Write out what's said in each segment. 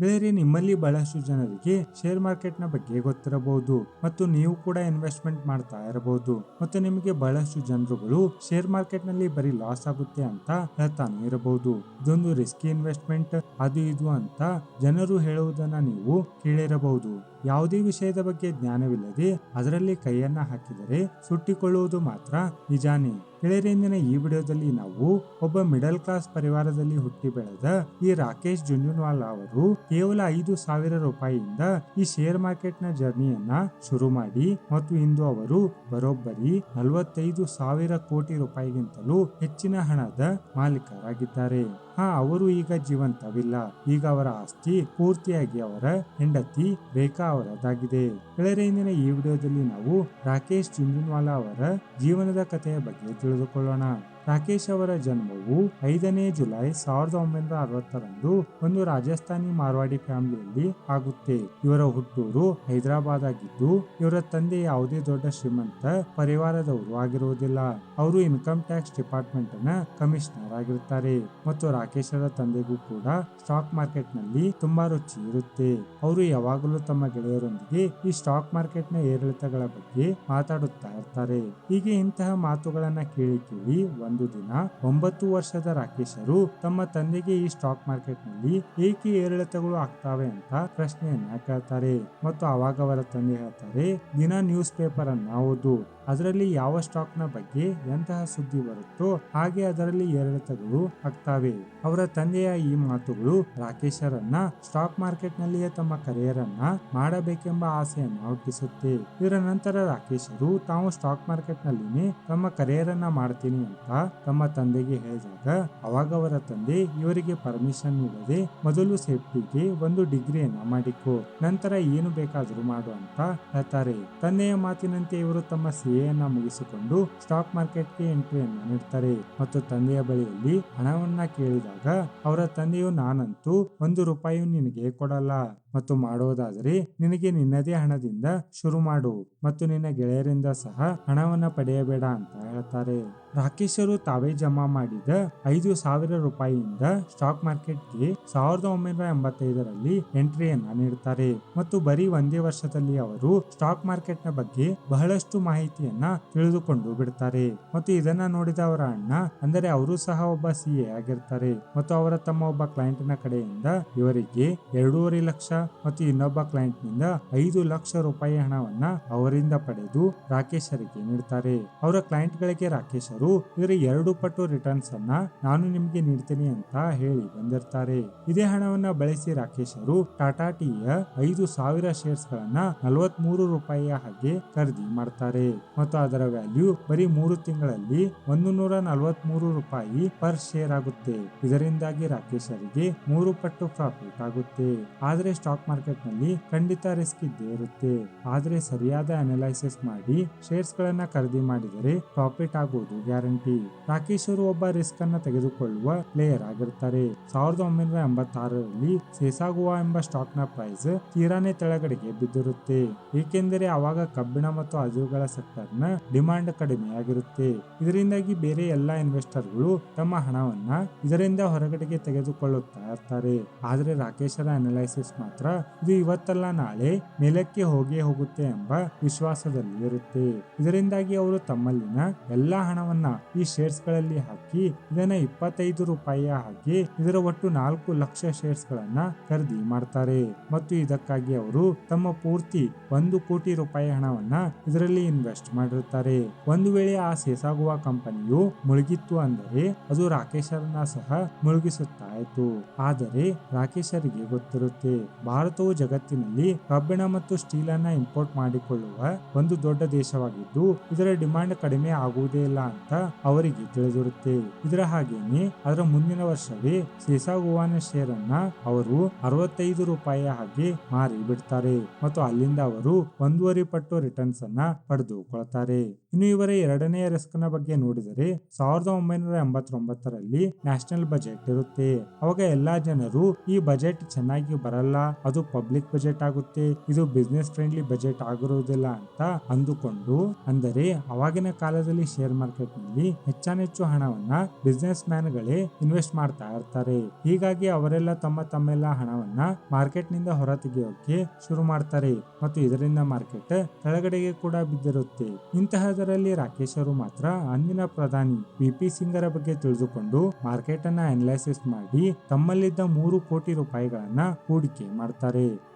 ಬೇರೆ ನಿಮ್ಮಲ್ಲಿ ಬಹಳಷ್ಟು ಜನರಿಗೆ ಶೇರ್ ಮಾರ್ಕೆಟ್ನ ಬಗ್ಗೆ ಗೊತ್ತಿರಬಹುದು ಮತ್ತು ನೀವು ಕೂಡ ಇನ್ವೆಸ್ಟ್ಮೆಂಟ್ ಮಾಡ್ತಾ ಇರಬಹುದು. ಮತ್ತು ನಿಮಗೆ ಬಹಳಷ್ಟು ಜನರುಗಳು ಶೇರ್ ಮಾರ್ಕೆಟ್ನಲ್ಲಿ ಬರೀ ಲಾಸ್ ಆಗುತ್ತೆ ಅಂತ ಹೇಳ್ತಾನೆ ಇರಬಹುದು. ಇದೊಂದು ರಿಸ್ಕಿ ಇನ್ವೆಸ್ಟ್ಮೆಂಟ್ ಅದು ಇದು ಅಂತ ಜನರು ಹೇಳುವುದನ್ನ ನೀವು ಕೇಳಿರಬಹುದು. ಯಾವುದೇ ವಿಷಯದ ಬಗ್ಗೆ ಜ್ಞಾನವಿಲ್ಲದೆ ಅದರಲ್ಲಿ ಕೈಯನ್ನ ಹಾಕಿದರೆ ಸುಟ್ಟಿಕೊಳ್ಳುವುದು ಮಾತ್ರ ನಿಜಾನೇ. ಗೆಳೆಯರೆ ಇಂದಿನ ಈ ವಿಡಿಯೋದಲ್ಲಿ ನಾವು ಒಬ್ಬ ಮಿಡಲ್ ಕ್ಲಾಸ್ ಪರಿವಾರದಲ್ಲಿ ಹುಟ್ಟಿ ಬೆಳೆದ ಈ ರಾಕೇಶ್ ಜುಂಜುನ್ವಾಲಾ ಅವರು ಕೇವಲ ಐದು ಸಾವಿರ ರೂಪಾಯಿಯಿಂದ ಈ ಶೇರ್ ಮಾರ್ಕೆಟ್ನ ಜರ್ನಿಯನ್ನ ಶುರು ಮಾಡಿ ಮತ್ತು ಇಂದು ಅವರು ಬರೋಬ್ಬರಿ ನಲವತ್ತೈದು ಸಾವಿರ ಕೋಟಿ ರೂಪಾಯಿಗಿಂತಲೂ ಹೆಚ್ಚಿನ ಹಣದ ಮಾಲೀಕರಾಗಿದ್ದಾರೆ. ಹಾ, ಅವರು ಈಗ ಜೀವಂತವಿಲ್ಲ. ಈಗ ಅವರ ಆಸ್ತಿ ಪೂರ್ತಿಯಾಗಿ ಅವರ ಹೆಂಡತಿ ರೇಖಾ ಅವರದಾಗಿದೆ ಗೆಳೆಯರೆ ಈ ವಿಡಿಯೋದಲ್ಲಿ ನಾವು ರಾಕೇಶ್ ಜುಂಜುನ್ವಾಲಾ ಅವರ ಜೀವನದ ಕಥೆಯ ಬಗ್ಗೆ ತಿಳಿದುಕೊಳ್ಳೋಣ. ರಾಕೇಶ್ ಅವರ ಜನ್ಮವು ಐದನೇ ಜುಲೈ ಸಾವಿರದ ಒಂಬೈನೂರ ಅರವತ್ತರಂದು ಒಂದು ರಾಜಸ್ಥಾನಿ ಮಾರ್ವಾಡಿ ಫ್ಯಾಮಿಲಿಯಲ್ಲಿ ಆಗುತ್ತೆ. ಇವರ ಹುಟ್ಟೂರು ಹೈದರಾಬಾದ್ ಆಗಿದ್ದು, ಇವರ ತಂದೆ ಯಾವುದೇ ದೊಡ್ಡ ಶ್ರೀಮಂತ ಪರಿವಾರದವರು ಆಗಿರುವುದಿಲ್ಲ. ಅವರು ಇನ್ಕಮ್ ಟ್ಯಾಕ್ಸ್ ಡಿಪಾರ್ಟ್ಮೆಂಟ್ನ ಕಮಿಷನರ್ ಆಗಿರುತ್ತಾರೆ. ಮತ್ತು ರಾಕೇಶರ ತಂದೆಗೂ ಕೂಡ ಸ್ಟಾಕ್ ಮಾರ್ಕೆಟ್ನಲ್ಲಿ ತುಂಬಾ ರುಚಿ ಇರುತ್ತೆ. ಅವರು ಯಾವಾಗಲೂ ತಮ್ಮ ಗೆಳೆಯರೊಂದಿಗೆ ಈ ಸ್ಟಾಕ್ ಮಾರ್ಕೆಟ್ನ ಏರಿಳಿತಗಳ ಬಗ್ಗೆ ಮಾತಾಡುತ್ತಾ ಇರ್ತಾರೆ. ಹೀಗೆ ಇಂತಹ ಮಾತುಗಳನ್ನ ಕೇಳಿ ಕೇಳಿ ಒಂದು ದಿನ ಒಂಬತ್ತು ವರ್ಷದ ರಾಕೇಶರು ತಮ್ಮ ತಂದೆಗೆ ಈ ಸ್ಟಾಕ್ ಮಾರ್ಕೆಟ್ನಲ್ಲಿ ಏಕೆ ಏರಿಳಿತಗಳು ಆಗ್ತಾವೆ ಅಂತ ಪ್ರಶ್ನೆಯನ್ನ ಕೇಳ್ತಾರೆ. ಮತ್ತು ಅವಾಗ ಅವರ ತಂದೆ ಹೇಳ್ತಾರೆ, ದಿನ ನ್ಯೂಸ್ ಪೇಪರ್ ಅನ್ನ ಓದು. ಅದರಲ್ಲಿ ಯಾವ ಸ್ಟಾಕ್ನ ಬಗ್ಗೆ ಎಂತಹ ಸುದ್ದಿ ಬರುತ್ತೋ ಹಾಗೆ ಅದರಲ್ಲಿ ಏರಿಳಿತಗಳು ಆಗ್ತಾವೆ. ಅವರ ತಂದೆಯ ಈ ಮಾತುಗಳು ರಾಕೇಶರನ್ನ, ಸ್ಟಾಕ್ ಮಾರ್ಕೆಟ್ ನಲ್ಲಿಯೇ ತಮ್ಮ ಕರಿಯರ್ ಅನ್ನ ಮಾಡಬೇಕೆಂಬ ಆಸೆಯನ್ನು ಹುಟ್ಟಿಸುತ್ತೆ. ಇದರ ನಂತರ ರಾಕೇಶರು, ತಾವು ಸ್ಟಾಕ್ ಮಾರ್ಕೆಟ್ ನಲ್ಲಿನೇ ತಮ್ಮ ಕರಿಯರ್ ಅನ್ನ ಮಾಡ್ತೀನಿ ಅಂತ ತಮ್ಮ ತಂದೆಗೆ ಹೇಳಿದಾಗ, ಅವಾಗ ಅವರ ತಂದೆ, ಇವರಿಗೆ ಪರ್ಮಿಷನ್ ನೀಡದೆ ಮೊದಲು ಸೇಫ್ಟಿಗೆ ಒಂದು ಡಿಗ್ರಿಯನ್ನ ಮಾಡಿಕೊ, ನಂತರ ಏನು ಬೇಕಾದರೂ ಮಾಡು ಅಂತ ಹೇಳ್ತಾರೆ. ತಂದೆಯ ಮಾತಿನಂತೆ ಇವರು ತಮ್ಮ ಸಿ ಅನ್ನ ಮುಗಿಸಿಕೊಂಡು ಸ್ಟಾಕ್ ಮಾರ್ಕೆಟ್ಗೆ ಎಂಟ್ರಿಯನ್ನು ನೀಡ್ತಾರೆ. ಮತ್ತು ತಂದೆಯ ಬಳಿಯಲ್ಲಿ ಹಣವನ್ನ ಕೇಳಿದಾಗ ಅವರ ತಂದೆಯು ನಾನಂತೂ ಒಂದು ರೂಪಾಯಿ ನಿನಗೆ ಕೊಡಲ್ಲ. ಮತ್ತು ಮಾಡುವುದಾದರೆ ನಿನಗೆ ನಿನ್ನದೇ ಹಣದಿಂದ ಶುರು ಮಾಡು ಮತ್ತು ನಿನ್ನ ಗೆಳೆಯರಿಂದ ಸಹ ಹಣವನ್ನು ಪಡೆಯಬೇಡ ಅಂತ ಹೇಳ್ತಾರೆ. ರಾಕೇಶರು ತಾವೇ ಜಮಾ ಮಾಡಿದ ಐದು ಸಾವಿರ ರೂಪಾಯಿಯಿಂದ ಸ್ಟಾಕ್ ಮಾರ್ಕೆಟ್ಗೆ ಸಾವಿರದ ಒಂಬೈನೂರ ಎಂಬತ್ತೈದರಲ್ಲಿ ಎಂಟ್ರಿಯನ್ನ ನೀಡುತ್ತಾರೆ ಮತ್ತು ಬರೀ ಒಂದೇ ವರ್ಷದಲ್ಲಿ ಅವರು ಸ್ಟಾಕ್ ಮಾರ್ಕೆಟ್ನ ಬಗ್ಗೆ ಬಹಳಷ್ಟು ಮಾಹಿತಿಯನ್ನ ತಿಳಿದುಕೊಂಡು ಬಿಡ್ತಾರೆ. ಮತ್ತು ಇದನ್ನ ನೋಡಿದ ಅವರ ಅಣ್ಣ, ಅಂದರೆ ಅವರು ಸಹ ಒಬ್ಬ ಸಿ ಎ ಆಗಿರ್ತಾರೆ ಮತ್ತು ಅವರ ತಮ್ಮ ಒಬ್ಬ ಕ್ಲೈಂಟ್ನ ಕಡೆಯಿಂದ ಇವರಿಗೆ ಎರಡೂವರೆ ಲಕ್ಷ ಮತ್ತು ಇನ್ನೊಬ್ಬ ಕ್ಲೈಂಟ್ನಿಂದ ಐದು ಲಕ್ಷ ರೂಪಾಯಿ ಹಣವನ್ನ ಅವರಿಂದ ಪಡೆದು ರಾಕೇಶರಿಗೆ ನೀಡ್ತಾರೆ. ಅವರ ಕ್ಲೈಂಟ್ ಗಳಿಗೆ ರಾಕೇಶರು ಇದರ ಎರಡು ಪಟ್ಟು ರಿಟರ್ನ್ಸ್ ಅನ್ನ ನಾನು ನಿಮಗೆ ನೀಡ್ತೀನಿ ಅಂತ ಹೇಳಿ ಬಂದಿರ್ತಾರೆ. ಇದೇ ಹಣವನ್ನ ಬಳಸಿ ರಾಕೇಶರು ಟಾಟಾ ಟೀಯ ಐದು ಸಾವಿರ ಶೇರ್ಸ್ ಗಳನ್ನ ನಲವತ್ ಮೂರು ರೂಪಾಯಿಯ ಹಾಗೆ ಖರೀದಿ ಮಾಡ್ತಾರೆ. ಮತ್ತು ಅದರ ವ್ಯಾಲ್ಯೂ ಬರೀ ಮೂರು ತಿಂಗಳಲ್ಲಿ ಒಂದು ನೂರ ನಲವತ್ ಮೂರು ರೂಪಾಯಿ ಪರ್ ಶೇರ್ ಆಗುತ್ತೆ. ಇದರಿಂದಾಗಿ ರಾಕೇಶರಿಗೆ ಮೂರು ಪಟ್ಟು ಪ್ರಾಫಿಟ್ ಆಗುತ್ತೆ. ಆದರೆ ಮಾರ್ಕೆಟ್ನಲ್ಲಿ ಖಂಡಿತ ರಿಸ್ಕ್ ಇದ್ದೇ ಇರುತ್ತೆ. ಆದ್ರೆ ಸರಿಯಾದ ಅನಲೈಸಿಸ್ ಮಾಡಿ ಶೇರ್ಸ್ ಗಳನ್ನ ಖರೀದಿ ಮಾಡಿದರೆ ಪ್ರಾಫಿಟ್ ಆಗುವುದು ಗ್ಯಾರಂಟಿ ರಾಕೇಶರು ಒಬ್ಬ ರಿಸ್ಕ್ ಅನ್ನ ತೆಗೆದುಕೊಳ್ಳುವ ಪ್ಲೇಯರ್ ಆಗಿರ್ತಾರೆ. ಸಾವಿರದ ಒಂಬೈನೂರ ಎಂಬತ್ತಾರರಲ್ಲಿ ಸೇಸಾಗುವ ಎಂಬ ಸ್ಟಾಕ್ನ ಪ್ರೈಸ್ ತೀರಾನೇ ತೆಳಗಡೆಗೆ ಬಿದ್ದಿರುತ್ತೆ. ಏಕೆಂದರೆ ಅವಾಗ ಕಬ್ಬಿಣ ಮತ್ತು ಅದಿರುಗಳ ಸೆಕ್ಟರ್ನ ಡಿಮಾಂಡ್ ಕಡಿಮೆಯಾಗಿರುತ್ತೆ. ಇದರಿಂದಾಗಿ ಬೇರೆ ಎಲ್ಲಾ ಇನ್ವೆಸ್ಟರ್ಗಳು ತಮ್ಮ ಹಣವನ್ನ ಇದರಿಂದ ಹೊರಗಡೆಗೆ ತೆಗೆದುಕೊಳ್ಳುತ್ತಾ ಇರ್ತಾರೆ. ಆದರೆ ರಾಕೇಶರ ಅನಲೈಸಿಸ್ ಮಾತ್ರ ಇದು ಇವತ್ತಲ್ಲ, ನಾಳೆ ಮೇಲಕ್ಕೆ ಹೋಗೇ ಹೋಗುತ್ತೆ ಎಂಬ ವಿಶ್ವಾಸದಲ್ಲಿ ಇರುತ್ತೆ ಇದರಿಂದಾಗಿ ಅವರು ತಮ್ಮಲ್ಲಿನ ಎಲ್ಲಾ ಹಣವನ್ನ ಈ ಶೇರ್ಸ್ಗಳಲ್ಲಿ ಹಾಕಿ, ಇದನ್ನ ಇಪ್ಪತ್ತೈದು ರೂಪಾಯಿಯ ಹಾಕಿ ಇದರ ಒಟ್ಟು ನಾಲ್ಕು ಲಕ್ಷ ಶೇರ್ಸ್ ಗಳನ್ನ ಖರೀದಿ ಮಾಡ್ತಾರೆ. ಮತ್ತು ಇದಕ್ಕಾಗಿ ಅವರು ತಮ್ಮ ಪೂರ್ತಿ ಒಂದು ಕೋಟಿ ರೂಪಾಯಿ ಹಣವನ್ನ ಇದರಲ್ಲಿ ಇನ್ವೆಸ್ಟ್ ಮಾಡಿರುತ್ತಾರೆ. ಒಂದು ವೇಳೆ ಆ ಸೇಸಾಗುವ ಕಂಪನಿಯು ಮುಳುಗಿತ್ತು ಅಂದರೆ ಅದು ರಾಕೇಶರನ್ನ ಸಹ ಮುಳುಗಿಸುತ್ತಾ ಇತ್ತು ಆದರೆ ರಾಕೇಶರಿಗೆ ಗೊತ್ತಿರುತ್ತೆ ಭಾರತವು ಜಗತ್ತಿನಲ್ಲಿ ಕಬ್ಬಿಣ ಮತ್ತು ಸ್ಟೀಲ್ ಅನ್ನ ಇಂಪೋರ್ಟ್ ಮಾಡಿಕೊಳ್ಳುವ ಒಂದು ದೊಡ್ಡ ದೇಶವಾಗಿದ್ದು, ಇದರ ಡಿಮಾಂಡ್ ಕಡಿಮೆ ಆಗುವುದೇ ಇಲ್ಲ ಅಂತ ಅವರಿಗೆ ತಿಳಿದಿರುತ್ತೆ. ಇದರ ಹಾಗೇನೆ, ಅದರ ಮುಂದಿನ ವರ್ಷವೇ ಸೇಸಾಗುವಾನ ಶೇರ್ ಅನ್ನ ಅವರು ಅರವತ್ತೈದು ರೂಪಾಯಿ ಹಾಗೆ ಮಾರಿ ಬಿಡ್ತಾರೆ ಮತ್ತು ಅಲ್ಲಿಂದ ಅವರು ಒಂದೂವರೆ ಪಟ್ಟು ರಿಟರ್ನ್ಸ್ ಅನ್ನ ಪಡೆದುಕೊಳ್ತಾರೆ. ಇನ್ನು ಇವರ ಎರಡನೇ ರಿಸ್ಕ್ನ ಬಗ್ಗೆ ನೋಡಿದರೆ, ಸಾವಿರದ ಒಂಬೈನೂರ ಎಂಬತ್ತೊಂಬತ್ತರಲ್ಲಿ ನ್ಯಾಷನಲ್ ಬಜೆಟ್ ಇರುತ್ತೆ. ಅವಾಗ ಎಲ್ಲಾ ಜನರು ಈ ಬಜೆಟ್ ಚೆನ್ನಾಗಿ ಬರಲ್ಲ ಅದು ಪಬ್ಲಿಕ್ ಬಜೆಟ್ ಆಗುತ್ತೆ, ಇದು ಬಿಸ್ನೆಸ್ ಫ್ರೆಂಡ್ಲಿ ಬಜೆಟ್ ಆಗಿರುವುದಿಲ್ಲ ಅಂತ ಅಂದುಕೊಂಡು, ಅಂದರೆ ಅವಾಗಿನ ಕಾಲದಲ್ಲಿ ಶೇರ್ ಮಾರ್ಕೆಟ್ನಲ್ಲಿ ಹೆಚ್ಚಾನೆಚ್ಚು ಹಣವನ್ನ ಬಿಸ್ನೆಸ್ ಮ್ಯಾನ್ ಗಳೇ ಇನ್ವೆಸ್ಟ್ ಮಾಡ್ತಾ ಇರ್ತಾರೆ. ಹೀಗಾಗಿ ಅವರೆಲ್ಲ ತಮ್ಮ ತಮ್ಮೆಲ್ಲ ಹಣವನ್ನ ಮಾರ್ಕೆಟ್ನಿಂದ ಹೊರ ತೆಗೆಯೋಕೆ ಶುರು ಮಾಡ್ತಾರೆ. ಮತ್ತು ಇದರಿಂದ ಮಾರ್ಕೆಟ್ ಕೆಳಗಡೆಗೆ ಕೂಡ ಬಿದ್ದಿರುತ್ತೆ. ಇಂತಹದರಲ್ಲಿ ರಾಕೇಶ್ ಅವರು ಮಾತ್ರ ಅಂದಿನ ಪ್ರಧಾನಿ ವಿ ಪಿ ಸಿಂಗರ ಬಗ್ಗೆ ತಿಳಿದುಕೊಂಡು ಮಾರ್ಕೆಟ್ ಅನ್ನ ಅನಲೈಸಿಸ್ ಮಾಡಿ ತಮ್ಮಲ್ಲಿದ್ದ ಮೂರು ಕೋಟಿ ರೂಪಾಯಿಗಳನ್ನ ಹೂಡಿಕೆ ಮಾಡ್ತಾರೆ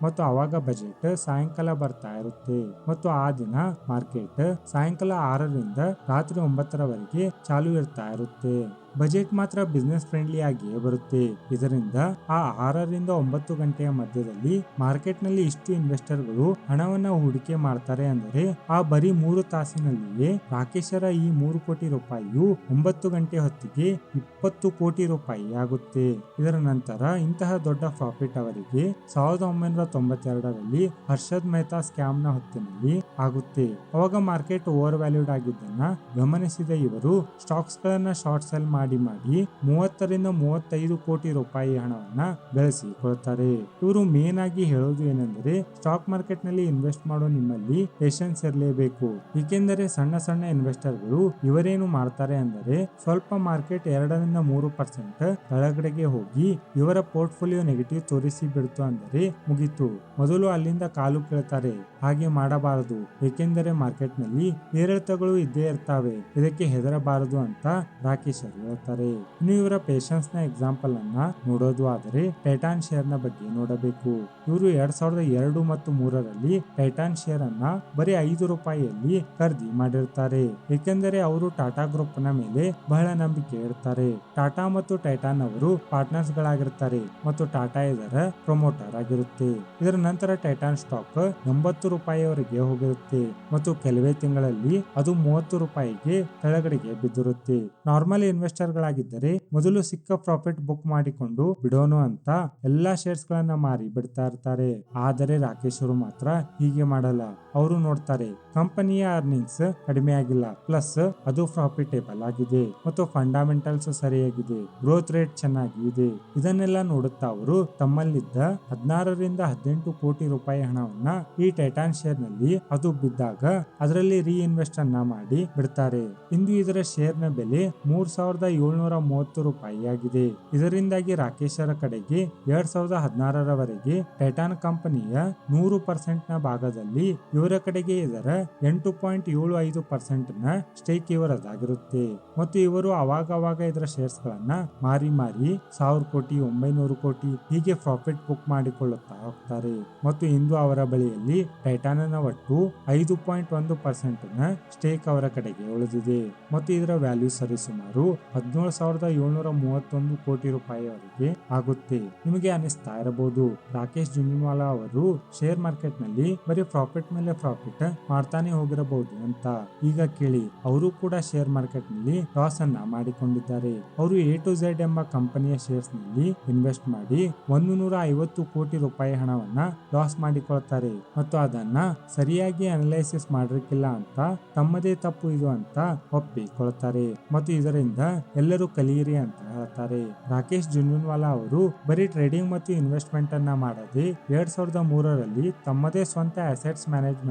ಮತ್ತು ಅವಾಗ ಬಜೆಟ್ ಸಾಯಂಕಾಲ ಬರ್ತಾ ಇರುತ್ತೆ. ಮತ್ತು ಆ ದಿನ ಮಾರ್ಕೆಟ್ ಸಾಯಂಕಾಲ ಆರರಿಂದ ರಾತ್ರಿ ಒಂಬತ್ತರವರೆಗೆ ಚಾಲು ಇರ್ತಾ ಇರುತ್ತೆ. ಬಜೆಟ್ ಮಾತ್ರ ಬಿಸ್ನೆಸ್ ಫ್ರೆಂಡ್ಲಿ ಆಗಿಯೇ ಬರುತ್ತೆ. ಇದರಿಂದ ಆ ಆರರಿಂದ ಒಂಬತ್ತು ಗಂಟೆಯ ಮಧ್ಯದಲ್ಲಿ ಮಾರ್ಕೆಟ್ನಲ್ಲಿ ಇಷ್ಟು ಇನ್ವೆಸ್ಟರ್ಗಳು ಹಣವನ್ನ ಹೂಡಿಕೆ ಮಾಡ್ತಾರೆ ಅಂದರೆ ಆ ಬರೀ ಮೂರು ತಾಸಿನಲ್ಲಿಯೇ ರಾಕೇಶರ ಈ ಮೂರು ಕೋಟಿ ರೂಪಾಯಿಯು ಒಂಬತ್ತು ಗಂಟೆ ಹೊತ್ತಿಗೆ ಇಪ್ಪತ್ತು ಕೋಟಿ ರೂಪಾಯಿ ಆಗುತ್ತೆ. ಇದರ ನಂತರ ಇಂತಹ ದೊಡ್ಡ ಪ್ರಾಫಿಟ್ ಅವರಿಗೆ ಸಾವಿರದ ಒಂಬೈನೂರ ತೊಂಬತ್ತೆರಡರಲ್ಲಿ ಹರ್ಷದ್ ಮೆಹ್ತಾ ಸ್ಕ್ಯಾಮ್ನ ಹೊತ್ತಿನಲ್ಲಿ ಆಗುತ್ತೆ. ಅವಾಗ ಮಾರ್ಕೆಟ್ ಓವರ್ ವ್ಯಾಲ್ಯೂಡ್ ಆಗಿದ್ದನ್ನ ಗಮನಿಸಿದ ಇವರು ಸ್ಟಾಕ್ಸ್ ಗಳನ್ನ ಶಾರ್ಟ್ ಸೆಲ್ ಮಾಡಿ ಮಾಡಿ ಮೂವತ್ತರಿಂದ ಮೂವತ್ತೈದು ಕೋಟಿ ರೂಪಾಯಿ ಹಣವನ್ನ ಗಳಿಸಿಕೊಳ್ತಾರೆ ಇವರು ಮೇನ್ ಆಗಿ ಹೇಳೋದು ಏನೆಂದರೆ ಸ್ಟಾಕ್ ಮಾರ್ಕೆಟ್ನಲ್ಲಿ ಇನ್ವೆಸ್ಟ್ ಮಾಡೋ ನಿಮ್ಮಲ್ಲಿ ಪೇಷನ್ಸ್ ಇರಲೇಬೇಕು. ಏಕೆಂದರೆ ಸಣ್ಣ ಸಣ್ಣ ಇನ್ವೆಸ್ಟರ್ಗಳು ಇವರೇನು ಮಾಡ್ತಾರೆ ಅಂದರೆ, ಸ್ವಲ್ಪ ಮಾರ್ಕೆಟ್ ಎರಡರಿಂದ ಮೂರು ಪರ್ಸೆಂಟ್ ಕೆಳಗಡೆಗೆ ಹೋಗಿ ಇವರ ಪೋರ್ಟ್ಫೋಲಿಯೋ ನೆಗೆಟಿವ್ ತೋರಿಸಿ ಬಿಡ್ತು ಅಂದರೆ ಮುಗಿತು. ಮೊದಲು ಅಲ್ಲಿಂದ ಕಾಲು ಕೇಳ್ತಾರೆ. ಹಾಗೆ ಮಾಡಬಾರದು. ಏಕೆಂದರೆ ಮಾರ್ಕೆಟ್ನಲ್ಲಿ ಏರಿಳಿತಗಳು ಇದ್ದೇ ಇರ್ತಾವೆ. ಇದಕ್ಕೆ ಹೆದರಬಾರದು ಅಂತ ರಾಕೇಶ್ ಅವರು ಹೇಳ್ತಾರೆ. ಇನ್ನು ಇವರ ಪೇಷನ್ಸ್ನ ಎಕ್ಸಾಂಪಲ್ ಅನ್ನ ನೋಡೋದು ಆದರೆ ಟೈಟಾನ್ ಶೇರ್ನ ಬಗ್ಗೆ ನೋಡಬೇಕು. ಇವರು ಎರಡ್ ಸಾವಿರದ ಎರಡು ಮತ್ತು ಮೂರರಲ್ಲಿ ಟೈಟಾನ್ ಶೇರ್ ಅನ್ನ ಬರೀ ಐದು ರೂಪಾಯಿಯಲ್ಲಿ ಖರೀದಿ ಮಾಡಿರ್ತಾರೆ. ಏಕೆಂದರೆ ಅವರು ಟಾಟಾ ಗ್ರೂಪ್ನ ಮೇಲೆ ಬಹಳ ನಂಬಿಕೆ ಇರ್ತಾರೆ ಟಾಟಾ ಮತ್ತು ಟೈಟಾನ್ ಅವರು ಪಾರ್ಟ್ನರ್ಸ್ ಗಳಾಗಿರ್ತಾರೆ ಮತ್ತು ಟಾಟಾ ಇದರ ಪ್ರಮೋಟರ್ ಆಗಿರುತ್ತೆ. ಇದರ ನಂತರ ಟೈಟಾನ್ ಸ್ಟಾಕ್ ಎಂಬತ್ತು ರೂಪಾಯಿವರೆಗೆ ಹೋಗಿರುತ್ತೆ ಮತ್ತು ಕೆಲವೇ ತಿಂಗಳಲ್ಲಿ ಅದು ಮೂವತ್ತು ರೂಪಾಯಿಗೆ ಕೆಳಗಡೆಗೆ ಬಿದ್ದಿರುತ್ತೆ. ನಾರ್ಮಲ್ ಇನ್ವೆಸ್ಟರ್ ಗಳಾಗಿದ್ದರೆ ಮೊದಲು ಸಿಕ್ಕ ಪ್ರಾಫಿಟ್ ಬುಕ್ ಮಾಡಿಕೊಂಡು ಬಿಡೋನು ಅಂತ ಎಲ್ಲಾ ಶೇರ್ಸ್ ಗಳನ್ನ ಮಾರಿ ಬಿಡ್ತಾ ಇರ್ತಾರೆ. ಆದರೆ ರಾಕೇಶ್ ಅವರು ಮಾತ್ರ ಹೀಗೆ ಮಾಡಲ್ಲ. ಅವರು ನೋಡ್ತಾರೆ, ಕಂಪನಿಯ ಅರ್ನಿಂಗ್ಸ್ ಕಡಿಮೆ ಆಗಿಲ್ಲ ಪ್ಲಸ್ ಅದು ಪ್ರಾಫಿಟೇಬಲ್ ಆಗಿದೆ ಮತ್ತು ಫಂಡಮೆಂಟಲ್ಸ್ ಸರಿಯಾಗಿದೆ ಗ್ರೋತ್ ರೇಟ್ ಚೆನ್ನಾಗಿ ಇದೆ. ಇದನ್ನೆಲ್ಲ ನೋಡುತ್ತಾ ಅವರು ತಮ್ಮಲ್ಲಿದ್ದ ಹದಿನಾರರಿಂದ ಹದಿನೆಂಟು ಕೋಟಿ ರೂಪಾಯಿ ಹಣವನ್ನ ಈ ಟೈಟಾನ್ ಶೇರ್ನಲ್ಲಿ ಅದು ಬಿದ್ದಾಗ ಅದರಲ್ಲಿ ರೀಇನ್ವೆಸ್ಟ್ ಅನ್ನ ಮಾಡಿ ಬಿಡ್ತಾರೆ. ಇಂದು ಇದರ ಶೇರ್ನ ಬೆಲೆ ಮೂರ್ ಸಾವಿರದ ಏಳ್ನೂರ ಮೂವತ್ತು ರೂಪಾಯಿ ಆಗಿದೆ. ಇದರಿಂದಾಗಿ ರಾಕೇಶರ ಕಡೆಗೆ ಎರಡ್ ಸಾವಿರದ ಹದಿನಾರರವರೆಗೆ ಟೈಟಾನ್ ಕಂಪನಿಯ ನೂರು ಪರ್ಸೆಂಟ್ನ ಭಾಗದಲ್ಲಿ ಇವರ ಕಡೆಗೆ ಇದರ ಎಂಟು ಪಾಯಿಂಟ್ ಏಳು ಐದು ಪರ್ಸೆಂಟ್ನ ಸ್ಟೇಕ್ ಇವರದಾಗಿರುತ್ತೆ. ಮತ್ತು ಇವರು ಅವಾಗವಾಗ ಅವಾಗ ಇದರ ಶೇರ್ಸ್ ಗಳನ್ನ ಮಾರಿ ಮಾರಿ ಸಾವಿರ ಕೋಟಿ, ಒಂಬೈನೂರು ಕೋಟಿ ಹೀಗೆ ಪ್ರಾಫಿಟ್ ಬುಕ್ ಮಾಡಿಕೊಳ್ಳುತ್ತಾ ಹೋಗ್ತಾರೆ. ಮತ್ತು ಇಂದು ಅವರ ಬಳಿಯಲ್ಲಿ ಟೈಟಾನನ ಒಟ್ಟು ಐದು ಪಾಯಿಂಟ್ ಒಂದು ಪರ್ಸೆಂಟ್ನ ಸ್ಟೇಕ್ ಅವರ ಕಡೆಗೆ ಉಳಿದಿದೆ. ಮತ್ತು ಇದರ ವ್ಯಾಲ್ಯೂ ಸರಿಸುಮಾರು ಹದಿನೇಳು ಸಾವಿರದ ಏಳ್ನೂರ ಮೂವತ್ತೊಂದು ಕೋಟಿ ರೂಪಾಯಿವರೆಗೆ ಆಗುತ್ತೆ. ನಿಮಗೆ ಅನಿಸ್ತಾ ಇರಬಹುದು, ರಾಕೇಶ್ ಜುಂಜುನ್ವಾಲಾ ಅವರು ಶೇರ್ ಮಾರ್ಕೆಟ್ನಲ್ಲಿ ಬರೀ ಪ್ರಾಫಿಟ್ ಮೇಲೆ ಪ್ರಾಫಿಟ್ ಮಾಡ್ತಾನೆ ಹೋಗಿರಬಹುದು ಅಂತ ಈಗ ಕೇಳಿ. ಅವರು ಕೂಡ ಶೇರ್ ಮಾರ್ಕೆಟ್ನಲ್ಲಿ ಲಾಸ್ ಅನ್ನ ಮಾಡಿಕೊಂಡಿದ್ದಾರೆ. ಅವರು ಎ ಟು ಝೆಡ್ ಎಂಬ ಕಂಪನಿಯ ಶೇರ್ಸ್ನಲ್ಲಿ ಇನ್ವೆಸ್ಟ್ ಮಾಡಿ ಒಂದು ನೂರ ಐವತ್ತು ಕೋಟಿ ರೂಪಾಯಿ ಹಣವನ್ನ ಲಾಸ್ ಮಾಡಿಕೊಳ್ತಾರೆ. ಮತ್ತು ಅದನ್ನ ಸರಿಯಾಗಿ ಅನಲೈಸಿಸ್ ಮಾಡಿರ್ಕಿಲ್ಲ ಅಂತ ತಮ್ಮದೇ ತಪ್ಪು ಇದು ಅಂತ ಒಪ್ಪಿಕೊಳ್ತಾರೆ. ಮತ್ತು ಇದರಿಂದ ಎಲ್ಲರೂ ಕಲಿಯಿರಿ ಅಂತ ಹೇಳ್ತಾರೆ. ರಾಕೇಶ್ ಜುನ್ಜುನ್ವಾಲಾ ಅವರು ಬರೀ ಟ್ರೇಡಿಂಗ್ ಮತ್ತು ಇನ್ವೆಸ್ಟ್ಮೆಂಟ್ ಅನ್ನ ಮಾಡದೆ ಎರಡ್ ಸಾವಿರದ ಮೂರರಲ್ಲಿ ತಮ್ಮದೇ ಸ್ವಂತ ಅಸೆಟ್ಸ್ ಮ್ಯಾನೇಜ್ಮೆಂಟ್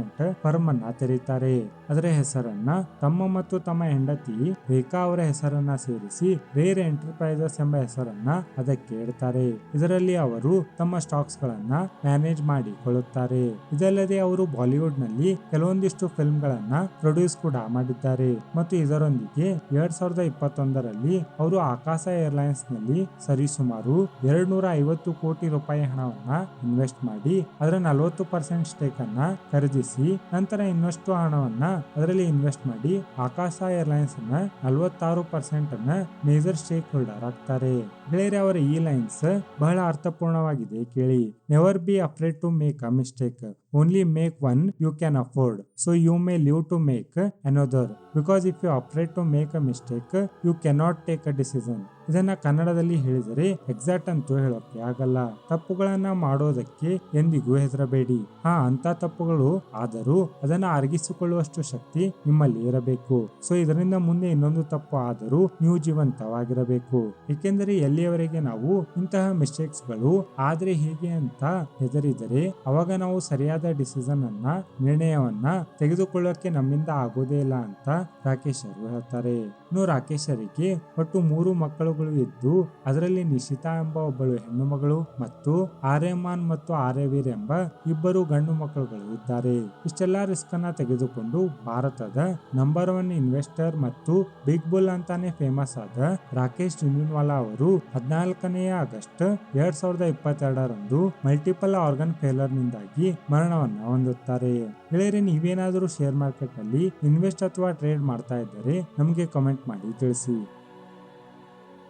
ಫರ್ಮ್ ಅನ್ನ ತೆರೀತಾರೆ ಅದರ ಹೆಸರನ್ನ ತಮ್ಮ ಮತ್ತು ತಮ್ಮ ಹೆಂಡತಿ ರೇಖಾ ಅವರ ಹೆಸರನ್ನ ಸೇರಿಸಿ ರೇರ್ ಎಂಟರ್ಪ್ರೈಸಸ್ ಎಂಬ ಹೆಸರನ್ನ ಅದಕ್ಕೆ ಇಡ್ತಾರೆ. ಇದರಲ್ಲಿ ಅವರು ತಮ್ಮ ಸ್ಟಾಕ್ಸ್ ಗಳನ್ನ ಮ್ಯಾನೇಜ್ ಮಾಡಿಕೊಳ್ಳುತ್ತಾರೆ. ಇದಲ್ಲದೆ ಅವರು ಬಾಲಿವುಡ್ನಲ್ಲಿ ಕೆಲವೊಂದಿಷ್ಟು ಫಿಲ್ಮ್ ಗಳನ್ನ ಪ್ರೊಡ್ಯೂಸ್ ಕೂಡ ಮಾಡಿದ್ದಾರೆ. ಮತ್ತು ಇದರೊಂದಿಗೆ ಎರಡ್ ಸಾವಿರದ ಇಪ್ಪತ್ತೊಂದರಲ್ಲಿ ಅವರು ಆಕಾಶ ಏರ್ಲೈನ್ಸ್ನಲ್ಲಿ ಸರಿಸುಮಾರು ಎರಡ್ ನೂರ ಐವತ್ತು ಕೋಟಿ ರೂಪಾಯಿ ಹಣವನ್ನ ಇನ್ವೆಸ್ಟ್ ಮಾಡಿ ಅದರ ನಲವತ್ತು ಪರ್ಸೆಂಟ್ ಸ್ಟೇಕ್ ಅನ್ನ ಖರೀದಿಸಿ ನಂತರ ಇನ್ನಷ್ಟು ಹಣವನ್ನ ಅದರಲ್ಲಿ ಇನ್ವೆಸ್ಟ್ ಮಾಡಿ ಆಕಾಶ ಏರ್ಲೈನ್ಸ್ ಅನ್ನ ನಲವತ್ತಾರು ಪರ್ಸೆಂಟ್ ಅನ್ನ ಮೇಜರ್ ಸ್ಟೇಕ್ ಹೋಲ್ಡರ್ ಆಗ್ತಾರೆ. ಗೆಳೆಯರೆ, ಅವರ, ಈ ಲೈನ್ಸ್ ಬಹಳ ಅರ್ಥಪೂರ್ಣವಾಗಿದೆ ಕೇಳಿ. Never be afraid to make a mistake only make one you can afford so you may live to make another because if you afraid to make a mistake you cannot take a decision ಇದನ್ನ ಕನ್ನಡದಲ್ಲಿ ಹೇಳಿದರೆ exact ಅಂತೂ ಹೇಳೋಕೆ ಆಗಲ್ಲ. ತಪ್ಪುಗಳನ್ನ ಮಾಡೋದಕ್ಕೆ ಎಂದಿಗೂ ಹೆದರಬೇಡಿ. ಹಾ ಅಂತ ತಪ್ಪುಗಳು ಆದರೂ ಅದನ್ನ ಅರಗಿಸಿಕೊಳ್ಳುವಷ್ಟು ಶಕ್ತಿ ನಿಮ್ಮಲ್ಲಿ ಇರಬೇಕು. ಸೊ ಇದರಿಂದ ಮುಂದೆ ಇನ್ನೊಂದು ತಪ್ಪು ಆದರೂ ನೀವು ಜೀವಂತವಾಗಿರಬೇಕು. ಏಕೆಂದರೆ ಎಲ್ಲಿಯವರೆಗೆ ನಾವು ಇಂತಹ ಮಿಸ್ಟೇಕ್ಸ್ಗಳು ಆದ್ರೆ ಹೇಗೆ ಅಂತ ಹೆದರಿದರೆ ಅವಾಗ ನಾವು ಸರಿಯಾದ ಡಿಸಿಷನ್ ಅನ್ನ, ನಿರ್ಣಯವನ್ನ ತೆಗೆದುಕೊಳ್ಳೋಕೆ ನಮ್ಮಿಂದ ಆಗೋದೇ ಇಲ್ಲ ಅಂತ ರಾಕೇಶ್ ಅವರು ಹೇಳ್ತಾರೆ. ಇನ್ನು ರಾಕೇಶ್ ಅವರಿಗೆ ಒಟ್ಟು ಮೂರು ಮಕ್ಕಳುಗಳು ಇದ್ದು, ಅದರಲ್ಲಿ ನಿಶಿತಾ ಎಂಬ ಒಬ್ಬಳು ಹೆಣ್ಣು ಮಗಳು ಮತ್ತು ಆರ್ಯಮಾನ್ ಮತ್ತು ಆರ್ಯವೀರ್ ಎಂಬ ಇಬ್ಬರು ಗಂಡು ಮಕ್ಕಳುಗಳು ಇದ್ದಾರೆ. ಇಷ್ಟೆಲ್ಲಾ ರಿಸ್ಕ್ ಅನ್ನ ತೆಗೆದುಕೊಂಡು ಭಾರತದ ನಂಬರ್ ಒನ್ ಇನ್ವೆಸ್ಟರ್ ಮತ್ತು ಬಿಗ್ ಬುಲ್ ಅಂತಾನೆ ಫೇಮಸ್ ಆದ ರಾಕೇಶ್ ಜುನ್ಜುನ್ವಾಲಾ ಅವರು ಹದಿನಾಲ್ಕನೆಯ ಆಗಸ್ಟ್ ಎರಡ್ ಸಾವಿರದ ಇಪ್ಪತ್ತೆರಡರಂದು ಮಲ್ಟಿಪಲ್ ಆರ್ಗನ್ ಫೇಲರ್ ನಿಂದಾಗಿ ಮರಣವನ್ನ ಹೊಂದುತ್ತಾರೆ. ಗೆಳೆಯರೆ, ನೀವೇನಾದರೂ ಶೇರ್ ಮಾರ್ಕೆಟ್ ಅಲ್ಲಿ ಇನ್ವೆಸ್ಟ್ ಅಥವಾ ಟ್ರೇಡ್ ಮಾಡ್ತಾ ಇದ್ದರೆ ನಮಗೆ ಕಮೆಂಟ್ ಮಾಡಿ ತಿಳಿಸಿ.